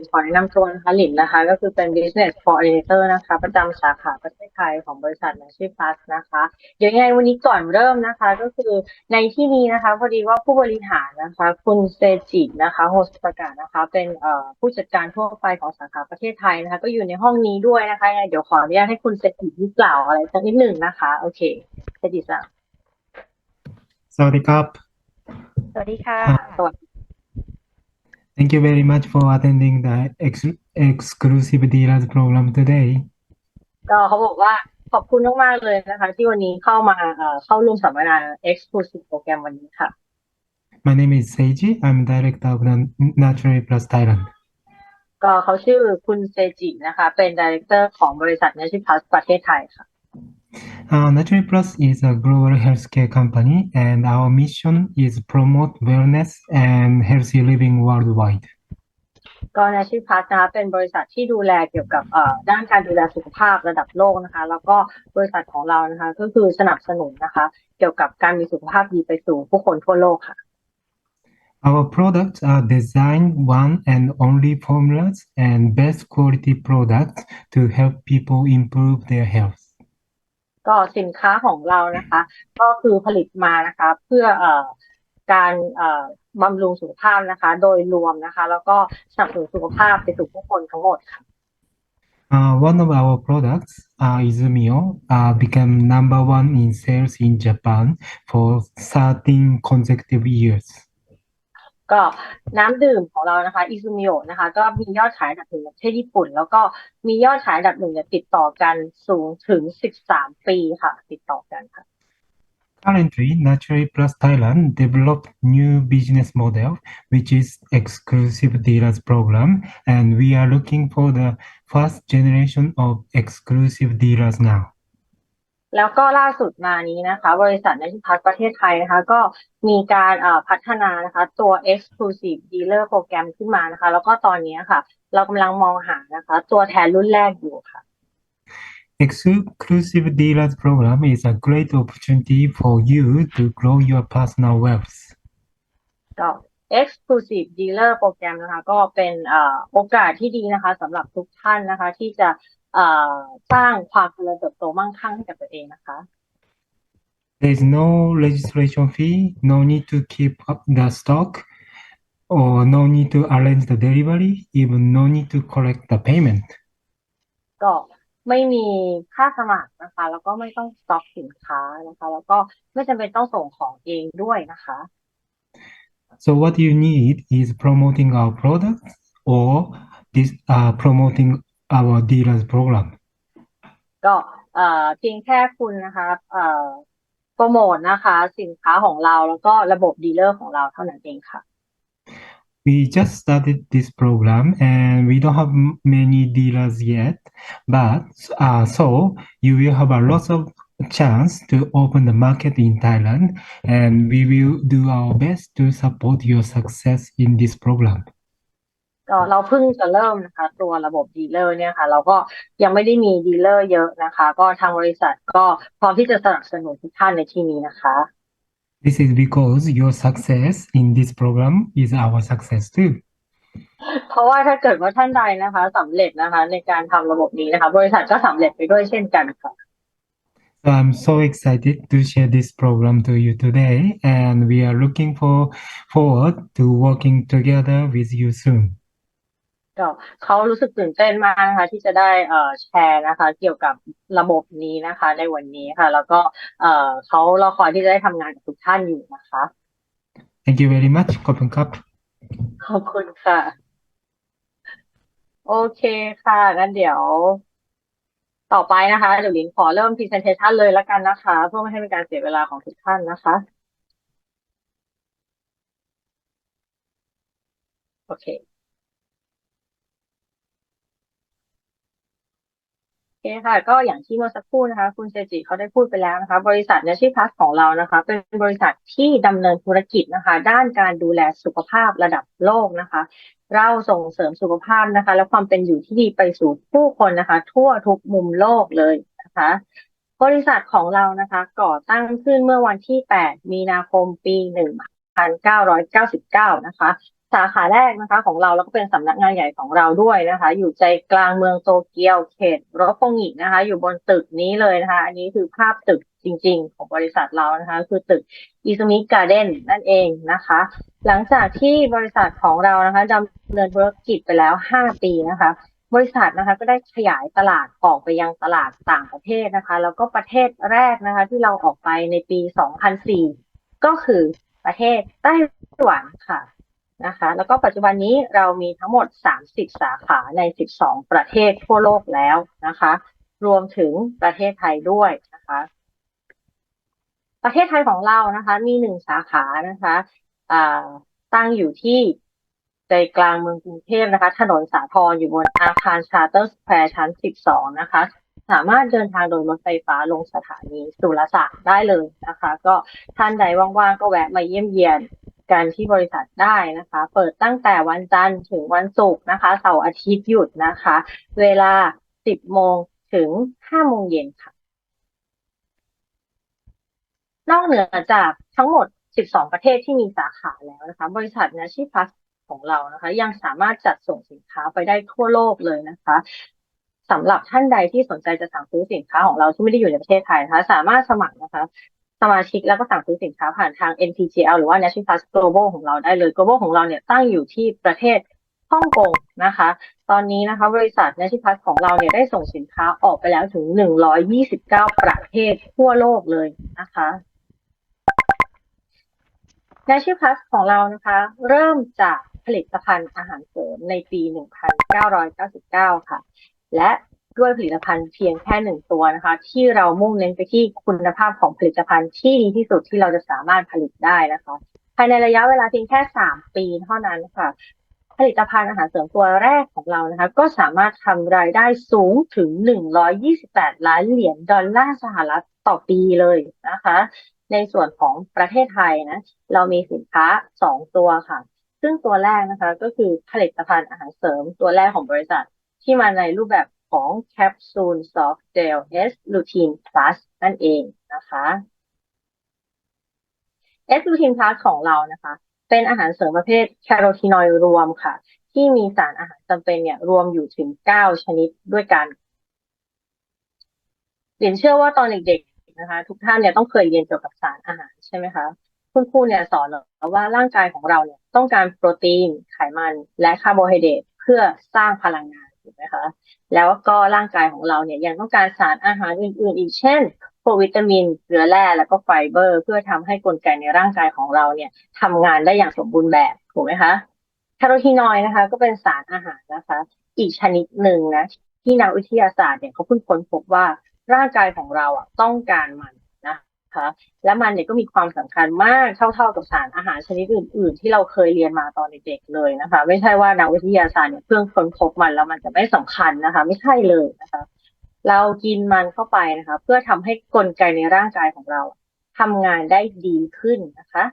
ลินขอแนะนำตัวนะคะหลินนะคะ ก็คือเป็น business coordinator นะคะ ประจำสาขาประเทศไทยของบริษัท n a t i v Plus นะคะเดี๋ยวยังไงวันนี้ก่อนเริ่มนะคะ ก็คือในที่นี้นะคะ พอดีว่าผู้บริหารนะคะ คุณเซจินะคะโฮสประกาศนะคะ เป็นเอ่อผู้จัดการทั่วไปของสาขาประเทศไทยนะคะ ก็อยู่ในห้องนี้ด้วยนะคะยังไงเดี๋ยวขออนุญาตให้คุณเซจิที่กล่าวอะไรสักนิดหนึ่งนะคะ โอเคเซจิสั่งสวัสดีครับ สวัสดีค่ะสวัสดี Thank you very much for attending the ex- exclusive dealers program today. ก็เขาบอกว่าขอบคุณมากๆเลยนะคะ ที่วันนี้เข้ามาเอ่อเข้าร่วมสัมมนา exclusive โปรแกรมวันนี้ค่ะ My name is Seiji. I'm director of the Natural Plus Thailand. ก็เขาชื่อคุณเซจินะคะ เป็นดี r e c เตอร์ของบริษัท n a t i v Plus ประเทศไทยค่ะ Uh, Natural Plus is a global healthcare company, and our mission is promote wellness and healthy living worldwide. ก็ n a t i v Plus นะคะเป็นบริษัทที่ดูแลเกี่ยวกับเอ่อด้านการดูแลสุขภาพระดับโลกนะคะ แล้วก็บริษัทของเรานะคะ ก็คือสนับสนุนนะคะ เกี่ยวกับการมีสุขภาพดีไปสู่ผู้คนทั่วโลกค่ะ Our products are designed one and only formulas and best quality products to help people improve their health. ก็สินค้าของเรานะคะ ก็คือผลิตมานะคะ เพื่ออการบำรุงสุขภาพนะคะ โดยรวมนะคะ แล้วก็สนับสนุนสุขภาพไปสู่ผู้คนทั้งหมดค่ะ Uh, one of our products, uh, Izumio, uh, became number one in sales in Japan for 13 consecutive years. ก็น้ำดื่มของเรานะคะอิซูมิโอนะคะ ก็มียอดขายอันดับหนึ่งประเทศญี่ปุ่น แล้วก็มียอดขายอันดับหนึ่งเนี่ยติดต่อกันสูงถึง 13 ปีค่ะ ติดต่อกันค่ะ Currently, Naturally Plus Thailand developed new business model, which is exclusive dealers program, and we are looking for the first generation of exclusive dealers now. แล้วก็ล่าสุดมานี้นะคะ บริษัทในที่พัฒประเทศไทยนะคะ ก็มีการเอ่อพัฒนานะคะ ตัว exclusive dealer โปรแกรมขึ้นมานะคะ แล้วก็ตอนนี้ค่ะ เรากำลังมองหานะคะ ตัวแทนรุ่นแรกอยู่ค่ะ Exclusive dealers program is a great opportunity for you to grow your personal wealth. ก็ exclusive dealer โปรแกรมนะคะ ก็เป็นเอ่อโอกาสที่ดีนะคะสำหรับทุกท่านนะคะ ที่จะเอ่อ สร้างความเจริญเติบโตมั่งคั่งให้กับตัวเองนะคะ There is no registration fee, no need to keep up the stock, or no need to arrange the delivery, even no need to collect the payment. ก็ไม่มีค่าสมัครนะคะ แล้วก็ไม่ต้องสต็อกสินค้านะคะ แล้วก็ไม่จำเป็นต้องส่งของเองด้วยนะคะ So what you need is promoting our products or this uh, promoting our dealers program. ก็เอ่อเพียงแค่คุณนะคะเอ่อโปรโมทนะคะ สินค้าของเราแล้วก็ระบบดีลเลอร์ของเราเท่านั้นเองค่ะ We just started this program and we don't have m- many dealers yet, but uh, so you will have a lot of chance to open the market in Thailand and we will do our best to support your success in this program. ก็เราเพิ่งจะเริ่มนะคะ ตัวระบบดีลเลอร์เนี่ยค่ะ เราก็ยังไม่ได้มีดีลเลอร์เยอะนะคะ ก็ทางบริษัทก็พร้อมที่จะสนับสนุนทุกท่านในที่นี้นะคะ This is because your success in this program is our success too. เพราะว่าถ้าเกิดว่าท่านใดนะคะสำเร็จนะคะ ในการทำระบบนี้นะคะ บริษัทก็สำเร็จไปด้วยเช่นกันค่ะ So I'm so excited to share this program to you today, and we are looking for forward to working together with you soon. ก็เขารู้สึกตื่นเต้นมากนะคะ ที่จะได้เอ่อแชร์นะคะ เกี่ยวกับระบบนี้นะคะ ในวันนี้ค่ะ แล้วก็เอ่อเขารอคอยที่จะได้ทำงานกับทุกท่านอยู่นะคะ Thank you very much, Kopun Cup. ขอบคุณค่ะ โอเคค่ะงั้นเดี๋ยว ต่อไปนะคะ เดี๋ยวลินขอเริ่ม presentation เลยแล้วกันนะคะ เพื่อไม่ให้เป็นการเสียเวลาของทุกท่านนะคะ โอเค โอ เคค่ะก็อย่างที่เมื่อสักครู่นะคะ คุณเซจิเขาได้พูดไปแล้วนะคะ บริษัทเนชี่พัสของเรานะคะ เป็นบริษัทที่ดำเนินธุรกิจนะคะ ด้านการดูแลสุขภาพระดับโลกนะคะ เราส่งเสริมสุขภาพนะคะ และความเป็นอยู่ที่ดีไปสู่ผู้คนนะคะ ทั่วทุกมุมโลกเลยนะคะ บริษัทของเรานะคะ ก่อตั้งขึ้นเมื่อวันที่ 8 มีนาคมปี1999 นะคะ สาขาแรกนะคะของเราแล้วก็เป็นสำนักงานใหญ่ของเราด้วยนะคะ อยู่ใจกลางเมืองโตเกียวเขตโรโกงินะคะ อยู่บนตึกนี้เลยนะคะ อันนี้คือภาพตึกจริง ๆ ของบริษัทเรานะคะ คือตึกอิซุมิการ์เด้นนั่นเองนะคะ หลังจากที่บริษัทของเรานะคะดำเนินธุรกิจไปแล้ว 5 ปีนะคะ บริษัทนะคะก็ได้ขยายตลาดออกไปยังตลาดต่างประเทศนะคะ แล้วก็ประเทศแรกนะคะ ที่เราออกไปในปี 2004 ก็คือประเทศไต้หวันค่ะ นะคะ แล้วก็ปัจจุบันนี้เรามีทั้งหมด 30 สาขาใน 12 ประเทศทั่วโลกแล้วนะคะ รวมถึงประเทศไทยด้วยนะคะ ประเทศไทยของเรานะคะ มีหนึ่งสาขานะคะตั้งอยู่ที่ใจกลางเมืองกรุงเทพนะคะ ถนนสาทรอยู่บนอาคารชาร์เตอร์สแควร์ชั้น 12 นะคะสามารถเดินทางโดยรถไฟฟ้าลงสถานีสุรศักดิ์ได้เลยนะคะ ก็ท่านใดว่างๆก็แวะมาเยี่ยมเยียนกันที่บริษัทได้นะคะ เปิดตั้งแต่วันจันทร์ถึงวันศุกร์นะคะเสาร์อาทิตย์หยุดนะคะ เวลา 10 โมงถึง 5 โมงเย็นค่ะ นอกเหนือจากทั้งหมด 12 ประเทศที่มีสาขาแล้วนะคะ บริษัทนาชิพัสของเรานะคะ ยังสามารถจัดส่งสินค้าไปได้ทั่วโลกเลยนะคะ สำหรับท่านใดที่สนใจจะสั่งซื้อสินค้าของเราที่ไม่ได้อยู่ในประเทศไทยนะคะ สามารถสมัครนะคะ สมาชิกแล้วก็สั่งซื้อสินค้าผ่านทาง NPGL หรือว่า National Plus Global ของเราได้เลย Global ของเราเนี่ยตั้งอยู่ที่ประเทศฮ่องกงนะคะ ตอนนี้นะคะ บริษัท National Plus ของเราเนี่ยได้ส่งสินค้าออกไปแล้วถึง 129 ประเทศทั่วโลกเลยนะคะ National Plus ของเรานะคะ เริ่มจากผลิตภัณฑ์อาหารเสริมในปี 1999 ค่ะ และด้วยผลิตภัณฑ์เพียงแค่หนึ่งตัวนะคะ ที่เรามุ่งเน้นไปที่คุณภาพของผลิตภัณฑ์ที่ดีที่สุดที่เราจะสามารถผลิตได้นะคะภายในระยะเวลาเพียงแค่สามปีเท่านั้นค่ะ ผลิตภัณฑ์อาหารเสริมตัวแรกของเรานะคะ ก็สามารถทำรายได้สูงถึง 128 ล้านเหรียญดอลลาร์สหรัฐต่อปีเลยนะคะ ในส่วนของประเทศไทยนะ เรามีสินค้า 2 ตัวค่ะ ซึ่งตัวแรกนะคะก็คือผลิตภัณฑ์อาหารเสริมตัวแรกของบริษัท ที่มาในรูปแบบของแคปซูลซอฟต์เจล S Lutein Plus นั่นเองนะคะ S Lutein Plus ของเรานะคะ เป็นอาหารเสริมประเภทแคโรทีนอยด์รวมค่ะ ที่มีสารอาหารจำเป็นเนี่ยรวมอยู่ถึง9ชนิดด้วยกันเรียนเชื่อว่าตอนเด็กๆนะคะ ทุกท่านเนี่ยต้องเคยเรียนเกี่ยวกับสารอาหารใช่ไหมคะคุณครูเนี่ยสอนเราว่าร่างกายของเราเนี่ยต้องการโปรตีนไขมันและคาร์โบไฮเดรตเพื่อสร้างพลังงาน ถูกไหมคะแล้วก็ร่างกายของเราเนี่ยยังต้องการสารอาหารอื่น ๆ อีกเช่นพวกวิตามินเกลือแร่แล้วก็ไฟเบอร์ เพื่อทำให้กลไกในร่างกายของเราเนี่ยทำงานได้อย่างสมบูรณ์แบบถูกไหมคะแคโรทีนอยด์นะคะ ก็เป็นสารอาหารนะคะ อีกชนิดหนึ่งนะที่นักวิทยาศาสตร์เนี่ยเขาเพิ่งค้นพบว่าร่างกายของเราอะต้องการมัน นะคะ และมันเนี่ยก็มีความสำคัญมากเท่าๆกับสารอาหารชนิดอื่น ๆ ที่เราเคยเรียนมาตอนเด็กๆเลยนะคะ ไม่ใช่ว่านักวิทยาศาสตร์เนี่ยเพิ่งค้นพบมันแล้วมันจะไม่สำคัญนะคะ ไม่ใช่เลยนะคะ เรากินมันเข้าไปนะคะ เพื่อทำให้กลไกในร่างกายของเราทำงานได้ดีขึ้นนะคะ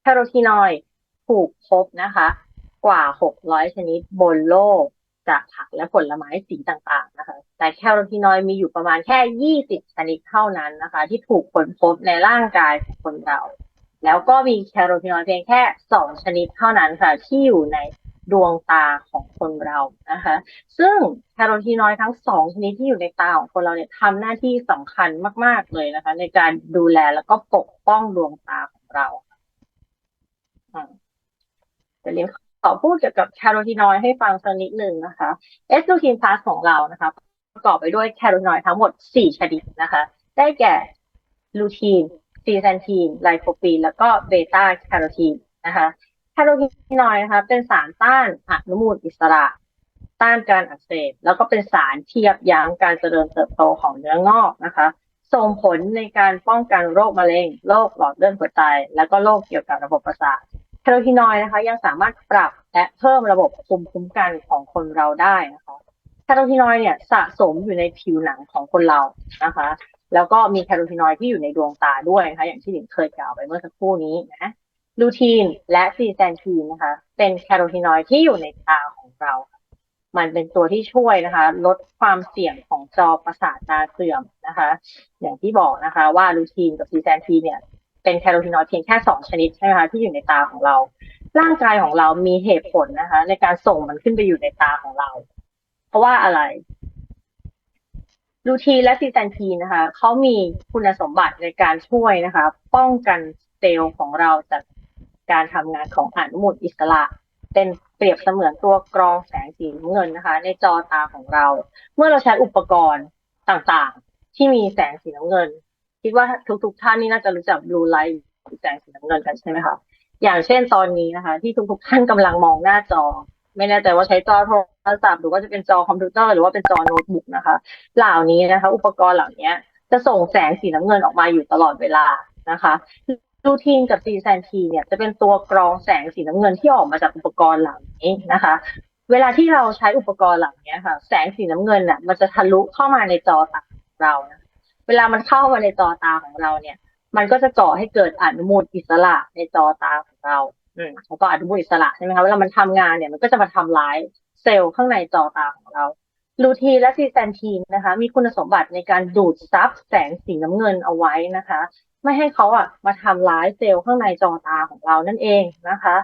แคโรทีนอยด์ถูกพบนะคะ กว่า 600 ชนิดบนโลก จากผักและผลไม้สีต่างๆนะคะ แต่แคโรทีนอยด์มีอยู่ประมาณแค่ 20 ชนิดเท่านั้นนะคะ ที่ถูกค้นพบในร่างกายของคนเรา แล้วก็มีแคโรทีนอยด์เพียงแค่ 2 ชนิดเท่านั้นค่ะ ที่อยู่ในดวงตาของคนเรานะคะ ซึ่งแคโรทีนอยด์ทั้ง 2 ชนิดที่อยู่ในตาของคนเราเนี่ยทำหน้าที่สำคัญมาก ๆเลยนะคะ ในการดูแลแล้วก็ปกป้องดวงตาของเราจะเรียน ขอพูดเกี่ยวกับแคโรทีนอยด์ให้ฟังสักนิดหนึ่งนะคะเอสลูทีนพลัสของเรานะคะประกอบไปด้วยแคโรทีนอยด์ทั้งหมด 4 ชนิดนะคะ ได้แก่ลูทีนซีแซนทีน ไลโคปีน แล้วก็เบต้าแคโรทีนนะคะแคโรทีนอยด์นะคะเป็นสารต้านอนุมูลอิสระ ต้านการอักเสบแล้วก็เป็นสารที่ยับยั้งการเจริญเติบโตของเนื้องอกนะคะส่งผลในการป้องกันโรคมะเร็ง โรคหลอดเลือดหัวใจ แล้วก็โรคเกี่ยวกับระบบประสาท คโรทีนอยด์นะคะ ยังสามารถปรับและเพิ่มระบบภูมิคุ้มกันของคนเราได้นะคะแคโรทีนอยด์เนี่ยสะสมอยู่ในผิวหนังของคนเรานะคะ แล้วก็มีแคโรทีนอยด์ที่อยู่ในดวงตาด้วยนะคะ อย่างที่หลิงเคยกล่าวไปเมื่อสักครู่นี้นะลูทีนและซีแซนทีนนะคะ เป็นแคโรทีนอยด์ที่อยู่ในตาของเรา มันเป็นตัวที่ช่วยนะคะ ลดความเสี่ยงของจอประสาทตาเสื่อมนะคะ อย่างที่บอกนะคะ ว่าลูทีนกับซีแซนทีนเนี่ย เป็นแคโรทีนอยด์เพียงแค่2ชนิดใช่ไหมคะที่อยู่ในตาของเรา ร่างกายของเรามีเหตุผลนะคะ ในการส่งมันขึ้นไปอยู่ในตาของเรา เพราะว่าอะไรลูทีและซีแซนทีนะคะเขามีคุณสมบัติในการช่วยนะคะ ป้องกันเซลล์ของเราจากการทำงานของอนุมูลอิสระ เป็นเปรียบเสมือนตัวกรองแสงสีเงินนะคะ ในจอตาของเรา เมื่อเราใช้อุปกรณ์ต่างๆ ที่มีแสงสีน้ำเงิน คิดว่าทุกๆท่านนี่น่าจะรู้จัก blue light แสงสีน้ำเงินกันใช่ไหมคะอย่างเช่นตอนนี้นะคะ ที่ทุกๆท่านกำลังมองหน้าจอ ไม่แน่ใจว่าใช้จอโทรศัพท์หรือว่าจะเป็นจอคอมพิวเตอร์หรือว่าเป็นจอโน้ตบุ๊กนะคะ เหล่านี้นะคะ อุปกรณ์เหล่านี้จะส่งแสงสีน้ำเงินออกมาอยู่ตลอดเวลานะคะลูทีนกับซีแซนทีเนี่ยจะเป็นตัวกรองแสงสีน้ำเงินที่ออกมาจากอุปกรณ์เหล่านี้นะคะ เวลาที่เราใช้อุปกรณ์เหล่านี้ค่ะ แสงสีน้ำเงินน่ะมันจะทะลุเข้ามาในจอตาของเรานะ วลามันเข้ามาในจอตาของเราเนี่ย มันก็จะก่อให้เกิดอนุมูลอิสระในจอตาของเรา อืมแล้วก็อนุมูลอิสระใช่ไหมคะเวลามันทำงานเนี่ยมันก็จะมาทำร้ายเซลล์ข้างในจอตาของเราลูทีและซีแซนทีนนะคะ มีคุณสมบัติในการดูดซับแสงสีน้ำเงินเอาไว้นะคะ ไม่ให้เขาอะมาทำร้ายเซลล์ข้างในจอตาของเรานั่นเองนะคะ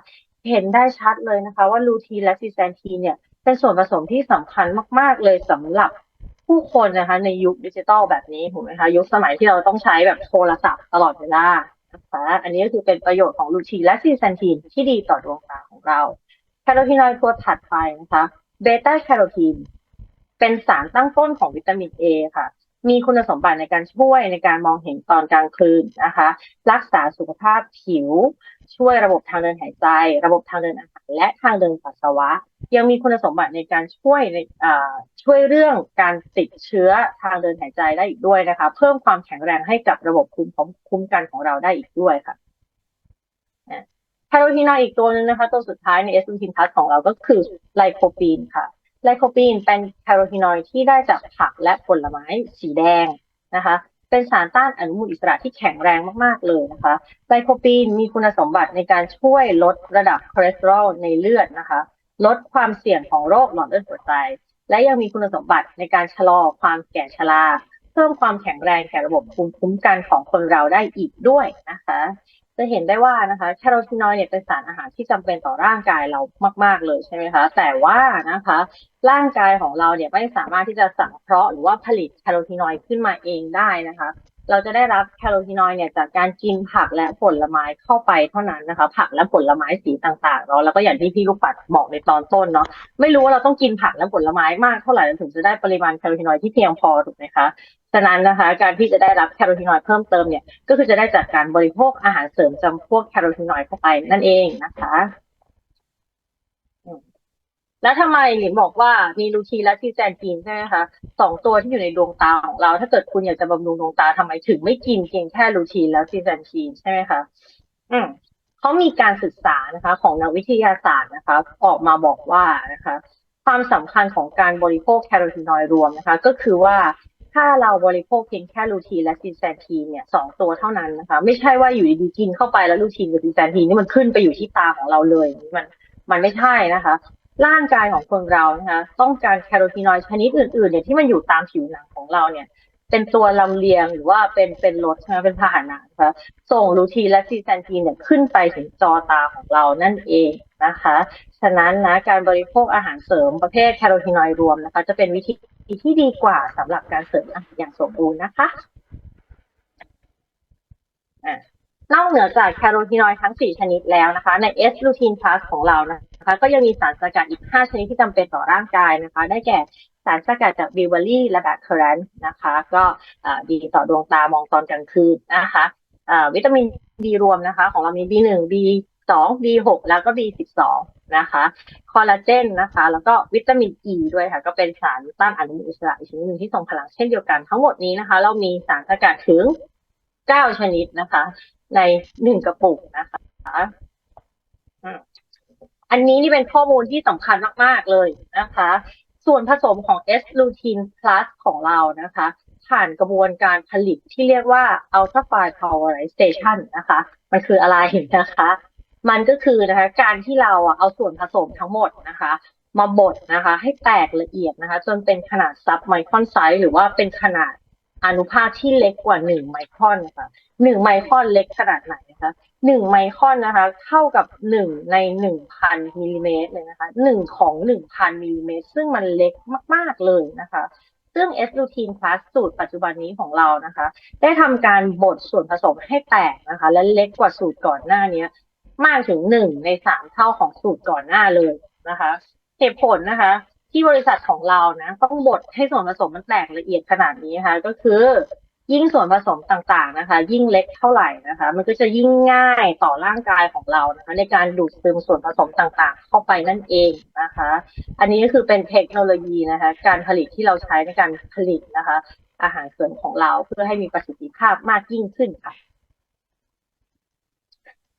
เห็นได้ชัดเลยนะคะ ว่าลูทีและซีแซนทีนเนี่ยเป็นส่วนผสมที่สำคัญมาก ๆ เลยสำหรับ ผู้คนนะคะ ในยุคดิจิตอลแบบนี้ถูกไหมคะยุคสมัยที่เราต้องใช้แบบโทรศัพท์ตลอดเวลานะคะอันนี้ก็คือเป็นประโยชน์ของลูทีนและซีแซนทีนที่ดีต่อดวงตาของเราแคโรทีนอยด์ตัวถัดไปนะคะเบต้าแคโรทีนเป็นสารตั้งต้นของวิตามินเอค่ะ มีคุณสมบัติในการช่วยในการมองเห็นตอนกลางคืนนะคะ รักษาสุขภาพผิว ช่วยระบบทางเดินหายใจ ระบบทางเดินอาหารและทางเดินปัสสาวะ ยังมีคุณสมบัติในการช่วยในช่วยเรื่องการติดเชื้อทางเดินหายใจได้อีกด้วยนะคะ เพิ่มความแข็งแรงให้กับระบบภูมิคุ้มกันของเราได้อีกด้วยค่ะแคโรทีนอยอีกตัวหนึ่งนะคะ ตัวสุดท้ายในเอสลูทินพัสของเราก็คือไลโคปีนค่ะ ไลโคปีนเป็นแคโรทีนอยด์ที่ได้จากผักและผลไม้สีแดงนะคะ เป็นสารต้านอนุมูลอิสระที่แข็งแรงมาก ๆ เลยนะคะ ไลโคปีนมีคุณสมบัติในการช่วยลดระดับคอเลสเตอรอลในเลือดนะคะ ลดความเสี่ยงของโรคหลอดเลือดหัวใจ และยังมีคุณสมบัติในการชะลอความแก่ชรา เพิ่มความแข็งแรงแก่ระบบภูมิคุ้มกันของคนเราได้อีกด้วยนะคะ จะเห็นได้ว่านะคะแคโรทีนอยด์เนี่ยเป็นสารอาหารที่จำเป็นต่อร่างกายเรามาก ๆเลยใช่ไหมคะ แต่ว่านะคะ ร่างกายของเราเนี่ยไม่สามารถที่จะสังเคราะห์หรือว่าผลิตแคโรทีนอยด์ขึ้นมาเองได้นะคะ เราจะได้รับแคโรทีนอยด์เนี่ยจากการกินผักและผลไม้เข้าไปเท่านั้นนะคะ ผักและผลไม้สีต่างๆเนาะแล้วก็อย่างที่พี่ลูกปัดบอกในตอนต้นเนาะไม่รู้ว่าเราต้องกินผักและผลไม้มากเท่าไหร่ถึงจะได้ปริมาณแคโรทีนอยด์ที่เพียงพอถูกไหมคะฉะนั้นนะคะ การที่จะได้รับแคโรทีนอยด์เพิ่มเติมเนี่ยก็คือจะได้จากการบริโภคอาหารเสริมจำพวกแคโรทีนอยด์เข้าไปนั่นเองนะคะ แล้วทำไมหลินบอกว่ามีลูทีนและซีแซนทีนใช่ไหมคะสองตัวที่อยู่ในดวงตาของเรา ถ้าเกิดคุณอยากจะบำรุงดวงตาทำไมถึงไม่กินเพียงแค่ลูทีนแล้วซีแซนทีนใช่ไหมคะอืมเขามีการศึกษานะคะ ของนักวิทยาศาสตร์นะคะ ออกมาบอกว่านะคะ ความสำคัญของการบริโภคแคโรทีนอยรวมนะคะ ก็คือว่าถ้าเราบริโภคเพียงแค่ลูทีนและซีแซนทีนเนี่ยสองตัวเท่านั้นนะคะ ไม่ใช่ว่าอยู่ดีๆกินเข้าไปแล้วลูทีนกับซีแซนทีนนี่มันขึ้นไปอยู่ที่ตาของเราเลยมันมันไม่ใช่นะคะ ร่างกายของคนเรานะคะต้องการแคโรทีนอยด์ชนิดอื่นๆเนี่ยที่มันอยู่ตามผิวหนังของเราเนี่ย เป็นตัวลำเลียงหรือว่าเป็นเป็นรถใช่ไหมเป็นพาหนะนะคะส่งลูทีนและซีแซนทีนเนี่ยขึ้นไปถึงจอตาของเรานั่นเองนะคะ ฉะนั้นนะการบริโภคอาหารเสริมประเภทแคโรทีนอยด์รวมนะคะ จะเป็นวิธีที่ดีกว่าสำหรับการเสริมอาหารอย่างสมบูรณ์นะคะ นอกเหนือจากแคโรทีนอยด์ทั้ง 4 ชนิดแล้วนะคะ ใน S ลูทีนพลัสของเรานะคะ ก็ยังมีสารสกัดอีก 5 ชนิดที่จำเป็นต่อร่างกายนะคะ ได้แก่สารสกัดจากบิวเบอรี่และแบคเคอรันนะคะ ก็ดีต่อดวงตามองตอนกลางคืนนะคะวิตามินดีรวมนะคะ ของเรามี B1 B2 B6 แล้วก็ B12 นะคะคอลลาเจนนะคะ แล้วก็วิตามินอ e ีด้วยค่ะ ก็เป็นสารต้านอนุมูลอิสระอีกชนิดหนึ่งที่ทรงพลังเช่นเดียวกันทั้งหมดนี้นะคะ เรามีสารสกัดถึง 9 ชนิดนะคะ ในหนึ่งกระปุกนะคะอันนี้นี่เป็นข้อมูลที่สำคัญมาก ๆ เลยนะคะ ส่วนผสมของ S lutein plus ของเรานะคะ ผ่านกระบวนการผลิตที่เรียกว่า ultra fine polymerization นะคะ มันคืออะไรนะคะ มันก็คือนะคะ การที่เราเอาส่วนผสมทั้งหมดนะคะ มาบดนะคะ ให้แตกละเอียดนะคะ จนเป็นขนาดซับไมครอนไซส์หรือว่าเป็นขนาด อนุภาคที่เล็กกว่าหนึ่งไมครอนนะคะหนึ่งไมครอนเล็กขนาดไหนนะคะหนึ่งไมครอนนะคะ เท่ากับหนึ่งในหนึ่งพันมิลลิเมตรเลยนะคะหนึ่งของหนึ่งพันมิลลิเมตร ซึ่งมันเล็กมาก ๆเลยนะคะ ซึ่ง S routine plus สูตรปัจจุบันนี้ของเรานะคะ ได้ทำการบดส่วนผสมให้แตกนะคะ และเล็กกว่าสูตรก่อนหน้านี้มากถึงหนึ่งในสามเท่าของสูตรก่อนหน้าเลยนะคะเหตุผลนะคะ ที่บริษัทของเรานะต้องบดให้ส่วนผสมมันแตกละเอียดขนาดนี้นะคะก็คือยิ่งส่วนผสมต่างๆนะคะ ยิ่งเล็กเท่าไหร่นะคะ มันก็จะยิ่งง่ายต่อร่างกายของเรานะคะ ในการดูดซึมส่วนผสมต่างๆ เข้าไปนั่นเองนะคะ อันนี้ก็คือเป็นเทคโนโลยีนะคะ การผลิตที่เราใช้ในการผลิตนะคะ อาหารเสริมของเราเพื่อให้มีประสิทธิภาพมากยิ่งขึ้นค่ะ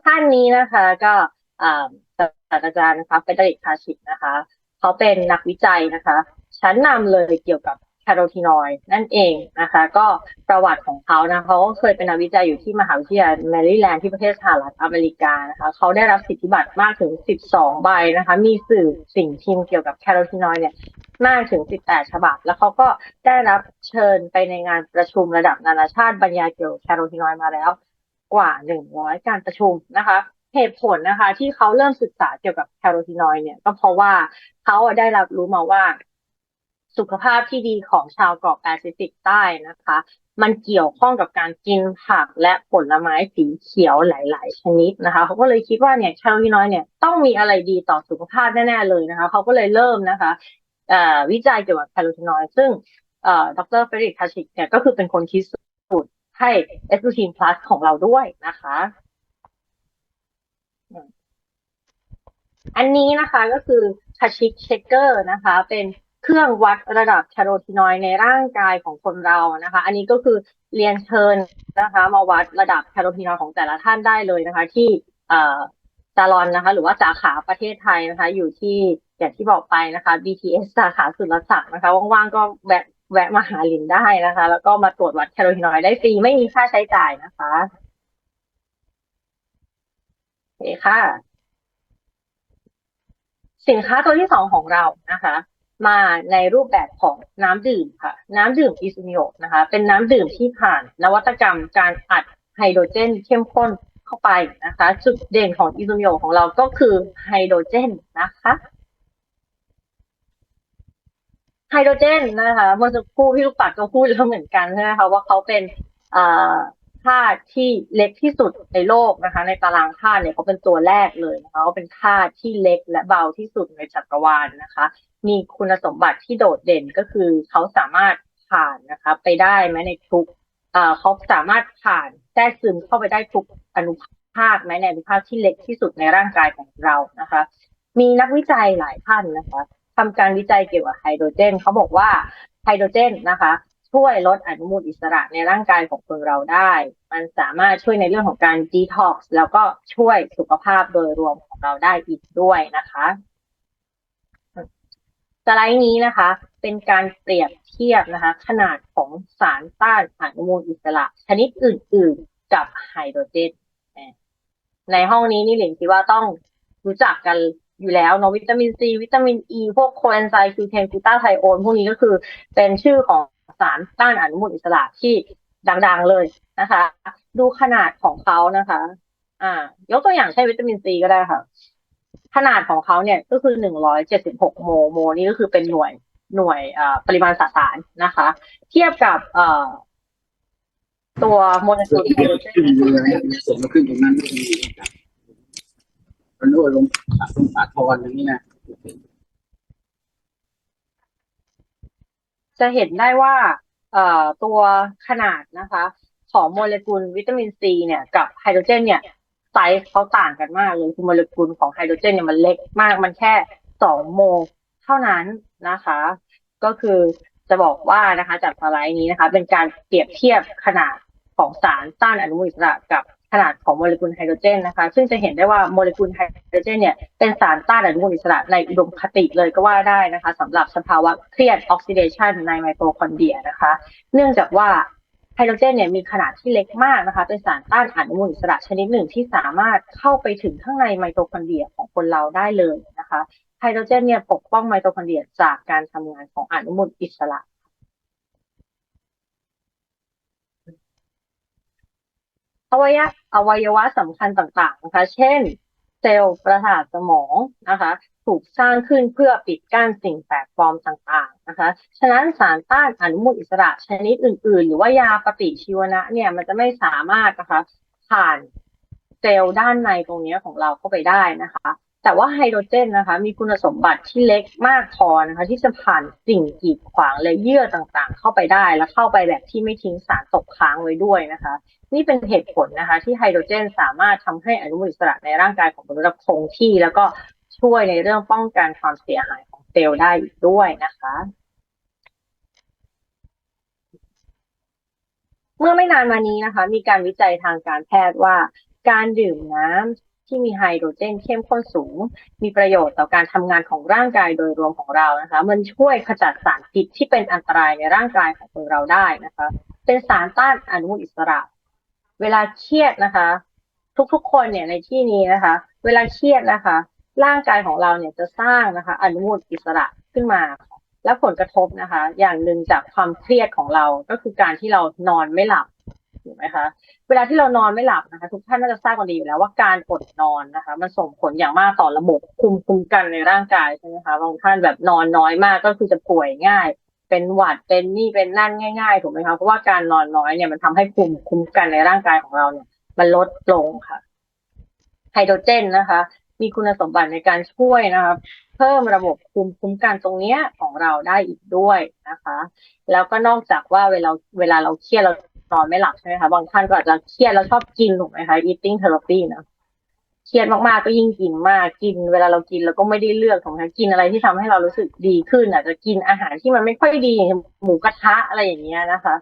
ท่านนี้นะคะก็อาศาสตราจารย์นะคะเฟเดริกคาชิกนะคะ เขาเป็นนักวิจัยนะคะ ชั้นนำเลยเกี่ยวกับแคโรทีนอยด์นั่นเองนะคะ ก็ประวัติของเขานะเขาก็เคยเป็นนักวิจัยอยู่ที่มหาวิทยาลัยแมริแลนด์ที่ประเทศสหรัฐอเมริกานะคะ เขาได้รับสิทธิบัตรมากถึง 12 ใบนะคะ มีสื่อสิ่งพิมพ์เกี่ยวกับแคโรทีนอยด์เนี่ยมากถึง 18 ฉบับ แล้วเขาก็ได้รับเชิญไปในงานประชุมระดับนานาชาติบรรยายเกี่ยวกับแคโรทีนอยด์มาแล้ว กว่า 100 การประชุมนะคะ เหตุผลนะคะ ที่เขาเริ่มศึกษาเกี่ยวกับแคโรทีนอยด์เนี่ย ก็เพราะว่าเขาได้รับรู้มาว่า สุขภาพที่ดีของชาวเกาะแปซิฟิกใต้นะคะ มันเกี่ยวข้องกับการกินผักและผลไม้สีเขียวหลาย ๆ ชนิดนะคะเขาก็เลยคิดว่าเนี่ยแคโรทีนอยด์เนี่ยต้องมีอะไรดีต่อสุขภาพแน่ๆเลยนะคะเขาก็เลยเริ่มนะคะวิจัยเกี่ยวกับแคโรทีนอยด์ซึ่งเอ่อดรเฟรดิกคาชิกเนี่ยก็คือเป็นคนคิดสูตรให้เอส u ูทีนพลัสของเราด้วยนะคะ อันนี้นะคะก็คือคาชิกเชคเกอร์นะคะ เป็นเครื่องวัดระดับแคโรทีนอยด์ในร่างกายของคนเรานะคะ อันนี้ก็คือเรียนเชิญนะคะ มาวัดระดับแคโรทีนอยด์ของแต่ละท่านได้เลยนะคะ ที่เอ่อซาลอนนะคะ หรือว่าสาขาประเทศไทยนะคะ อยู่ที่อย่างที่บอกไปนะคะ BTS สาขาสุรศักดิ์นะคะว่างๆก็แวะแวะมาหาลินได้นะคะ แล้วก็มาตรวจวัดแคโรทีนอยได้ฟรีไม่มีค่าใช้จ่ายนะคะโอเคค่ะ สินค้าตัวที่สองของเรานะคะ มาในรูปแบบของน้ำดื่มค่ะ น้ำดื่มอิซูมิโอะนะคะ เป็นน้ำดื่มที่ผ่านนวัตกรรมการอัดไฮโดรเจนเข้มข้นเข้าไปนะคะ จุดเด่นของอิซูมิโอะของเราก็คือไฮโดรเจนนะคะไฮโดรเจนนะคะเมื่อสักครู่พี่ลูกปัดก็พูดแล้วเหมือนกันใช่ไหมคะว่าเขาเป็นอ่อ ธาตุที่เล็กที่สุดในโลกนะคะ ในตารางธาตุเนี่ยเขาเป็นตัวแรกเลยนะคะเขาเป็นธาตุที่เล็กและเบาที่สุดในจักรวาลนะคะ มีคุณสมบัติที่โดดเด่นก็คือเขาสามารถผ่านนะคะไปได้แม้ในทุกเอ่อเขาสามารถผ่านแทรกซึมเข้าไปได้ทุกอนุภาคแม้ในอนุภาคที่เล็กที่สุดในร่างกายของเรานะคะ มีนักวิจัยหลายท่านนะคะทำการวิจัยเกี่ยวกับไฮโดรเจนเขาบอกว่าไฮโดรเจนนะคะ ช่วยลดอนุมูลอิสระในร่างกายของคนเราได้ มันสามารถช่วยในเรื่องของการดีท็อกซ์แล้วก็ช่วยสุขภาพโดยรวมของเราได้อีกด้วยนะคะสไลด์นี้นะคะ เป็นการเปรียบเทียบนะคะ ขนาดของสารต้านอนุมูลอิสระ ชนิดอื่น ๆ กับไฮโดรเจนในห้องนี้นี่หลิงคิดว่าต้องรู้จักกันอยู่แล้วเนาะวิตามินซีวิตามินอีพวกโคเอนไซม์คิวเทนกูต้าไทโอนพวกนี้ก็คือเป็นชื่อของ สารต้านอนุมูลอิสระที่ดังๆเลยนะคะ ดูขนาดของเขานะคะ อ่า ยกตัวอย่างเช่นวิตามินซีก็ได้ค่ะ ขนาดของเขาเนี่ยก็คือหนึ่งร้อยเจ็ดสิบหกโมโมนี่ก็คือเป็นหน่วยหน่วยอ่ปริมาณสสารนะคะ เทียบกับเอ่อตัวโมเลกุลไฮโดรเจนส่งมาขึ้นตรงนั้นไม่มีครับมันโน้ลงสาลงสาทรอย่างนี้นะ จะเห็นได้ว่าตัวขนาดนะคะ ของโมเลกุลวิตามินซีเนี่ยกับไฮโดรเจนเนี่ยไซส์เขาต่างกันมากเลยคือโมเลกุลของไฮโดรเจนเนี่ยมันเล็กมาก มันแค่สองโมเท่านั้นนะคะ ก็คือจะบอกว่านะคะจากสไลด์นี้นะคะ เป็นการเปรียบเทียบขนาดของสารต้านอนุมูลอิสระกับ ขนาดของโมเลกุลไฮโดรเจนนะคะ ซึ่งจะเห็นได้ว่าโมเลกุลไฮโดรเจนเนี่ยเป็นสารต้านอนุมูลอิสระในอุดมคติเลยก็ว่าได้นะคะสำหรับสภาวะเครียดออกซิเดชันในไมโตคอนเดรียนะคะ เนื่องจากว่าไฮโดรเจนเนี่ยมีขนาดที่เล็กมากนะคะ เป็นสารต้านอนุมูลอิสระชนิดหนึ่งที่สามารถเข้าไปถึงข้างในไมโตคอนเดรียของคนเราได้เลยนะคะไฮโดรเจนเนี่ยปกป้องไมโตคอนเดรียจากการทำงานของอนุมูลอิสระ อวัยวะอวัยวะสำคัญต่างๆนะคะ เช่น เซลล์ประสาทสมองนะคะ ถูกสร้างขึ้นเพื่อปิดกั้นสิ่งแปลกปลอมต่างๆนะคะ ฉะนั้นสารต้านอนุมูลอิสระชนิดอื่น ๆ หรือว่ายาปฏิชีวนะเนี่ยมันจะไม่สามารถนะคะผ่านเซลล์ด้านในตรงนี้ของเราเข้าไปได้นะคะ แต่ว่าไฮโดรเจนนะคะ มีคุณสมบัติที่เล็กมากพอนะคะ ที่จะผ่านสิ่งกีดขวางและเยื่อต่างๆ เข้าไปได้ และเข้าไปแบบที่ไม่ทิ้งสารตกค้างไว้ด้วยนะคะ นี่เป็นเหตุผลนะคะ ที่ไฮโดรเจนสามารถทำให้อนุมูลอิสระในร่างกายของมนุษย์คงที่ แล้วก็ช่วยในเรื่องป้องกันความเสียหายของเซลล์ได้อีกด้วยนะคะเมื่อไม่นานมานี้นะคะ มีการวิจัยทางการแพทย์ว่าการดื่มน้ำ ที่มีไฮโดรเจนเข้มข้นสูง มีประโยชน์ต่อการทำงานของร่างกายโดยรวมของเรานะคะ มันช่วยขจัดสารพิษที่เป็นอันตรายในร่างกายของคนเราได้นะคะ เป็นสารต้านอนุมูลอิสระ เวลาเครียดนะคะ ทุกๆคนเนี่ยในที่นี้นะคะ เวลาเครียดนะคะ ร่างกายของเราเนี่ยจะสร้างนะคะ อนุมูลอิสระขึ้นมาและผลกระทบนะคะ อย่างหนึ่งจากความเครียดของเราก็คือการที่เรานอนไม่หลับ ถูกไหมคะเวลาที่เรานอนไม่หลับนะคะ ทุกท่านน่าจะทราบกันดีอยู่แล้วว่าการอดนอนนะคะ มันส่งผลอย่างมากต่อระบบคุมคุมกันในร่างกายใช่ไหมคะบางท่านแบบนอนน้อยมากก็คือจะป่วยง่าย เป็นหวัดเป็นนี่เป็นนั่นง่ายๆ ถูกไหมคะเพราะว่าการนอนน้อยเนี่ยมันทำให้ภูมิคุ้มกันในร่างกายของเราเนี่ย มันลดลงค่ะไฮโดรเจนนะคะ มีคุณสมบัติในการช่วยนะคะเพิ่มระบบภูมิคุ้มกันตรงเนี้ยของเราได้อีกด้วยนะคะ แล้วก็นอกจากว่าเวลาเวลาเราเครียดเรา นอนไม่หลับใช่ไหมคะบางท่านก็อาจจะเครียดแล้วชอบกินถูกไหมคะ eating therapy นะเครียดมากๆก็ยิ่งกินมากกิน เวลาเรากินเราก็ไม่ได้เลือกถูกไหมกินอะไรที่ทำให้เรารู้สึกดีขึ้น อาจจะกินอาหารที่มันไม่ค่อยดีอย่างหมูกระทะอะไรอย่างเงี้ยนะคะ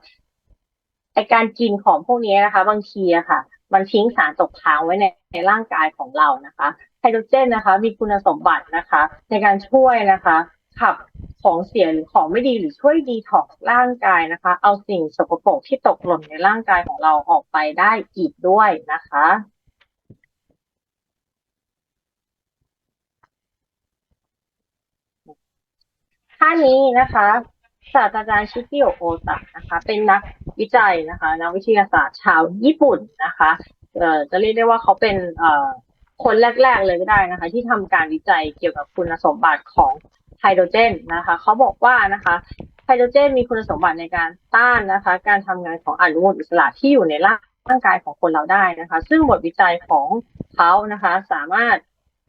ไอการกินของพวกนี้นะคะ บางทีอะค่ะ มันทิ้งสารตกค้างไว้ในในร่างกายของเรานะคะไฮโดรเจนนะคะ มีคุณสมบัตินะคะ ในการช่วยนะคะ ขับของเสียหรือของไม่ดีหรือช่วยดีท็อกร่างกายนะคะ เอาสิ่งสกปรกที่ตกหล่นในร่างกายของเราออกไปได้อีกด้วยนะคะ ท่านี้นะคะศาสตราจารย์ชิกิโอโอตะนะคะ เป็นนักวิจัยนะคะนักวิทยาศาสตร์ชาวญี่ปุ่นนะคะเอ่อจะเรียกได้ว่าเขาเป็นเอ่อคนแรก ๆ เลยก็ได้นะคะ ที่ทำการวิจัยเกี่ยวกับคุณสมบัติของ ไฮโดรเจนนะคะเขาบอกว่านะคะไฮโดรเจนมีคุณสมบัติในการต้านนะคะ การทำงานของอนุมูลอิสระที่อยู่ในร่างกายของคนเราได้นะคะ ซึ่งบทวิจัยของเขานะคะ สามารถ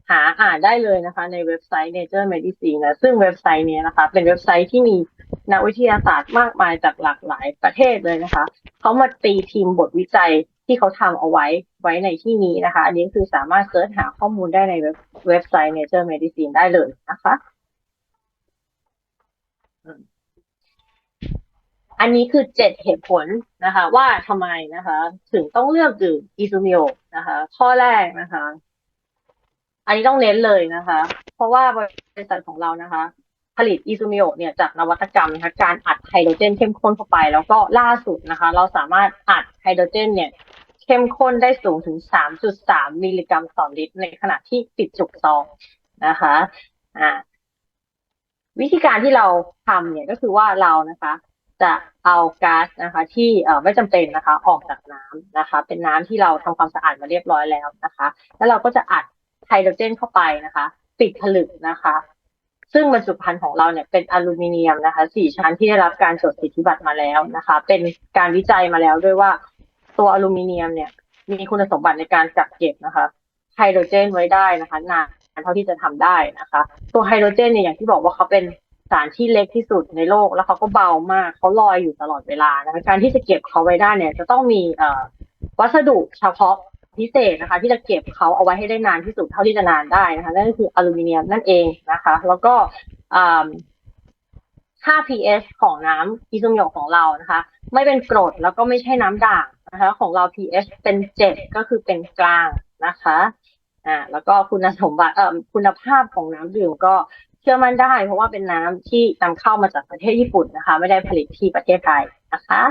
หาอ่านได้เลยนะคะ ในเว็บไซต์ Nature Medicine นะซึ่งเว็บไซต์นี้นะคะ เป็นเว็บไซต์ที่มีนักวิทยาศาสตร์มากมายจากหลากหลายประเทศเลยนะคะเขามาตีพิมบทวิจัยที่เขาทำเอาไว้ไว้ในที่นี้นะคะ อันนี้คือสามารถเสิร์ชหาข้อมูลได้ในเว็บเว็บไซต์ Nature Medicine ได้เลยนะคะ อันนี้คือเจ็ดเหตุผลนะคะ ว่าทำไมนะคะ ถึงต้องเลือกดื่มอิซูมิโอนะคะ ข้อแรกนะคะ อันนี้ต้องเน้นเลยนะคะ เพราะว่าบริษัทของเรานะคะ ผลิตอิซูมิโอเนี่ยจากนวัตกรรมนะคะการอัดไฮโดรเจนเข้มข้นเข้าไป แล้วก็ล่าสุดนะคะ เราสามารถอัดไฮโดรเจน เนี่ยเข้มข้นได้สูงถึง 3.3 มิลลิกรัมต่อลิตรในขณะที่ปิดจุกซองนะคะอ่าวิธีการที่เราทำเนี่ยก็คือว่าเรานะคะ จะเอาก๊าซนะคะที่ไม่จำเป็นนะคะออกจากน้ำนะคะ เป็นน้ำที่เราทำความสะอาดมาเรียบร้อยแล้วนะคะ แล้วเราก็จะอัดไฮโดรเจนเข้าไปนะคะ ปิดผลึกนะคะ ซึ่งบรรจุภัณฑ์ของเราเนี่ยเป็นอลูมิเนียมนะคะสี่ชั้นที่ได้รับการจดสิทธิบัตรมาแล้วนะคะ เป็นการวิจัยมาแล้วด้วยว่าตัวอลูมิเนียมเนี่ยมีคุณสมบัติในการกักเก็บนะคะไฮโดรเจนไว้ได้นะคะนานเท่าที่จะทำได้นะคะ ตัวไฮโดรเจนเนี่ยอย่างที่บอกว่าเขาเป็น สารที่เล็กที่สุดในโลก แล้วเขาก็เบามากเขาลอยอยู่ตลอดเวลานะคะการที่จะเก็บเขาไว้ได้เนี่ย จะต้องมีเอ่อวัสดุเฉพาะพิเศษนะคะ ที่จะเก็บเขาเอาไว้ให้ได้นานที่สุดเท่าที่จะนานได้นะคะนั่นก็คืออลูมิเนียมนั่นเองนะคะ แล้วก็ค่า pH ของน้ำอิซูมิโอของเรานะคะ ไม่เป็นกรดแล้วก็ไม่ใช่น้ำด่างนะคะ ของเรา pH เป็นเจ็ดก็คือเป็นกลางนะคะอ่าแล้วก็คุณสมบัติเอ่อคุณภาพของน้ำดื่มก็ เชื่อมั่นได้ เพราะว่าเป็นน้ำที่นำเข้ามาจากประเทศญี่ปุ่นนะคะ ไม่ได้ผลิตที่ประเทศไทยนะคะ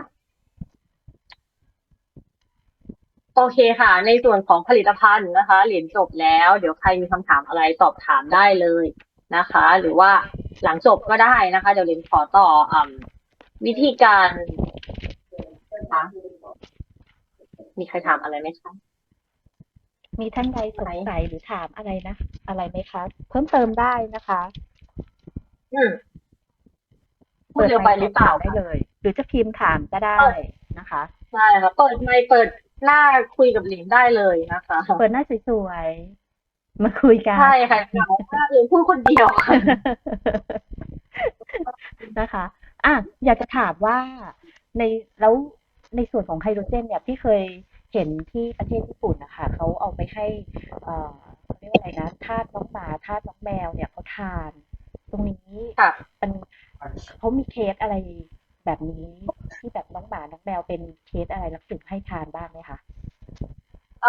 โอเคค่ะ ในส่วนของผลิตภัณฑ์นะคะ เหรียญจบแล้ว เดี๋ยวใครมีคำถามอะไรสอบถามได้เลยนะคะ หรือว่าหลังจบก็ได้นะคะ เดี๋ยวเหรียญขอต่ออวิธีการคะมีใครถามอะไรไหมคะ มีท่านใดสงสัยหรือถามอะไรนะ อะไรไหมคะ เพิ่มเติมได้นะคะอืมพูดเร็วไปหรือเปล่าได้คะเลย หรือจะพิมพ์ถามก็ได้นะคะใช่ค่ะเปิดไมค์เปิดหน้าคุยกับหลินได้เลยนะคะ เปิดหน้าสวยๆมาคุยกันใช่ค่ะเหงามากเลยพูดคนเดียวค่ะนะคะอะอยากจะถามว่าในแล้วในส่วนของไฮโดรเจน เนี่ยพี่เคย เห็นที่ประเทศญี่ปุ่นนะคะเขาเอาไปให้เอ่อเขาเรียกว่าอะไรนะทาสน้องหมาทาสน้องแมวเนี่ยเขาทาน ตรงนี้ค่ะมันเขามีเคสอะไรแบบนี้ที่แบบน้องหมาน้องแมวเป็นเคสอะไรแล้วถึงให้ทานบ้างไหมคะเอ่อ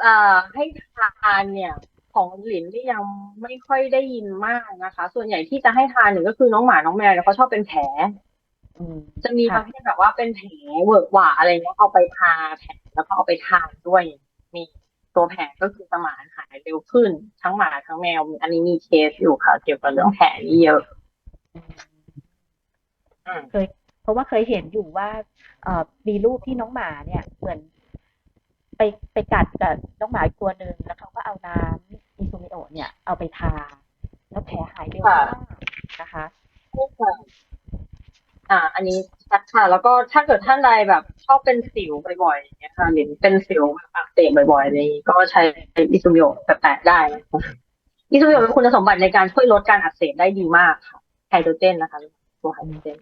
เอ่อให้ทานเนี่ย ของหลินที่ยังไม่ค่อยได้ยินมากนะคะ ส่วนใหญ่ที่จะให้ทานเนี่ยก็คือน้องหมาน้องแมวเนี่ยเขาชอบเป็นแผลอืม จะมีปค่ะระเภทแบบว่าเป็นแผลเวอะหวะอะไรเงี้ยเอาไปทาแผลแล้วก็เอาไปทานด้วย มีตัวแผลก็คือสมานหายเร็วขึ้น ทั้งหมาทั้งแมว อันนี้มีเคสอยู่ค่ะ เกี่ยวกับเรื่องแผลนี่เยอะอืมเคย เพราะว่าเคยเห็นอยู่ว่าเอ่อมีรูปที่น้องหมาเนี่ย เหมือน ไปไปกัดกับน้องหมาอีกตัวหนึ่งแล้วเขาก็เอาน้ำอิซูมิโอะเนี่ย เอาไปทา แล้วแผลหายเร็วมากนะคะ อ่าอันนี้ชัดค่ะ แล้วก็ถ้าเกิดท่านใดแบบชอบเป็นสิวบ่อยๆอย่างเงี้ยค่ะหรือเป็นสิวแบบอักเสบบ่อยๆอะไรอย่างงี้ก็ใช้อิซูมิโอแปะๆได้นะคะอิซูมิโอมีคุณสมบัติในการช่วยลดการอักเสบได้ดีมากค่ะไฮโดรเจนนะคะตัวไฮโดรเจน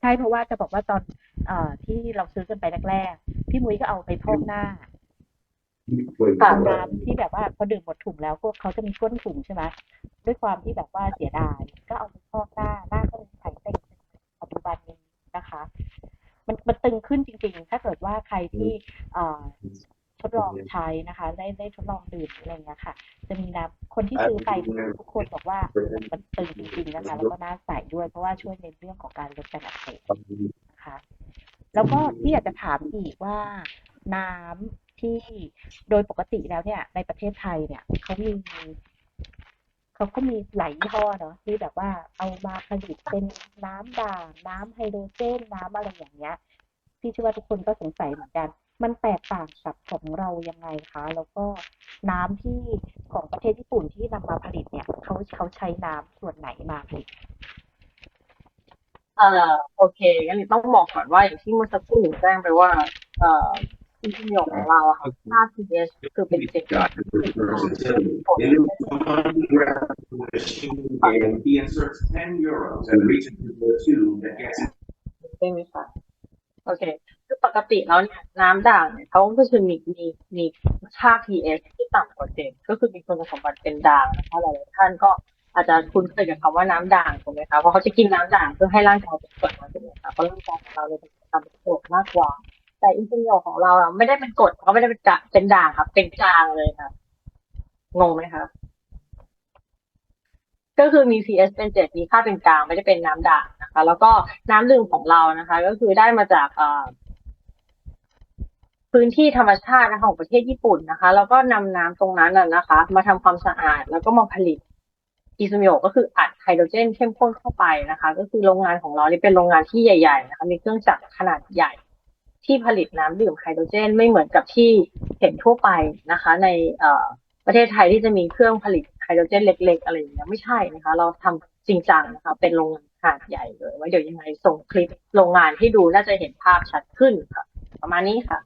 ใช่เพราะว่าจะบอกว่าตอนเอ่อที่เราซื้อกันไปแรกๆพี่มุ้ยก็เอาไปพอกหน้าค่ะเอาน้ำที่แบบว่าพอดื่มหมดถุงแล้วพวกเขาจะมีก้นถุงใช่ไหมด้วยความที่แบบว่าเสียดาย ก็เอาไปพอกหน้าหน้าก็เลยใสเต่งปัจจุบัน นะคะ มันมันตึงขึ้นจริง ๆ ถ้าเกิดว่าใครที่ทดลองใช้นะคะ ได้ได้ทดลองดื่มอะไรเงี้ยค่ะ จะมีน้ำคนที่ซื้อไปทุกคนบอกว่ามันตึงจริงๆนะคะ แล้วก็น้าใส่ด้วยเพราะว่าช่วยในเรื่องของการลดการอักเสบนะคะ แล้วก็ที่อยากจะถามอีกว่าน้ำที่โดยปกติแล้วเนี่ย ในประเทศไทยเนี่ยเขามี เขาก็มีหลายยี่ห้อเนาะที่แบบว่าเอามาผลิตเป็นน้ำด่างน้ำไฮโดรเจนน้ำอะไรอย่างเงี้ยพี่เชื่อว่าทุกคนก็สงสัยเหมือนกัน มันแตกต่างกับของเรายังไงคะ แล้วก็น้ำที่ของประเทศญี่ปุ่นที่นำมาผลิตเนี่ยเขาเขาใช้น้ำส่วนไหนมาผลิตเอ่อโอเคงั้นต้องบอกก่อนว่าอย่างที่เมื่อสักครู่หนูแจ้งไปว่า เอ่อ อิซูมิโอของเราอะค่ะค่า pH คือเป็นเจ็ด and he inserts ten euros and reaches into the tube that gets ใช่ไหมคะโอเคคือปกติแล้วเนี่ยน้ำด่างเนี่ยเขาก็จะมีมีมีค่า pH ที่ต่ำกว่าเจ็ดก็คือมีคุณสมบัติเป็นด่างนะคะหลายๆท่านก็อาจจะคุ้นเคยกับคำว่าน้ำด่างถูกไหมคะเพราะเขาจะกินน้ำด่างเพื่อให้ร่างกายเป็นกรดมาถูกไหมคะเพราะร่างกายของเราเนี่ยเป็นการเป็นกรดมากกว่า แต่อินซูลินของเราอะไม่ได้เป็นกรดเขาไม่ได้เป็นกะเป็นด่างครับ เป็นกลางเลยค่ะงงไหมคะก็คือมี pH เป็นเจ็ดมีค่าเป็นกลางไม่ได้เป็นน้ำด่างนะคะ แล้วก็น้ำดื่มของเรานะคะ ก็คือได้มาจากพื้นที่ธรรมชาตินะคะของประเทศญี่ปุ่นนะคะ แล้วก็นำน้ำตรงนั้นนะคะ มาทำความสะอาดแล้วก็มาผลิตอิซูมิโอก็คืออัดไฮโดรเจนเข้มข้นเข้าไปนะคะ ก็คือโรงงานของเรานี่เป็นโรงงานที่ใหญ่ ๆ นะคะ มีเครื่องจักรขนาดใหญ่ ที่ผลิตน้ำดื่มไฮโดรเจน ไม่เหมือนกับที่เห็นทั่วไปนะคะ ในเอ่อประเทศไทยที่จะมีเครื่องผลิตไฮโดรเจนเล็ก ๆ อะไรอย่างเงี้ยไม่ใช่นะคะ เราทำจริงจังนะคะเป็นโรงงานขนาดใหญ่เลยไว้เดี๋ยวยังไงส่งคลิปโรงงานให้ดูน่าจะเห็นภาพชัดขึ้นค่ะ ประมาณนี้ค่ะ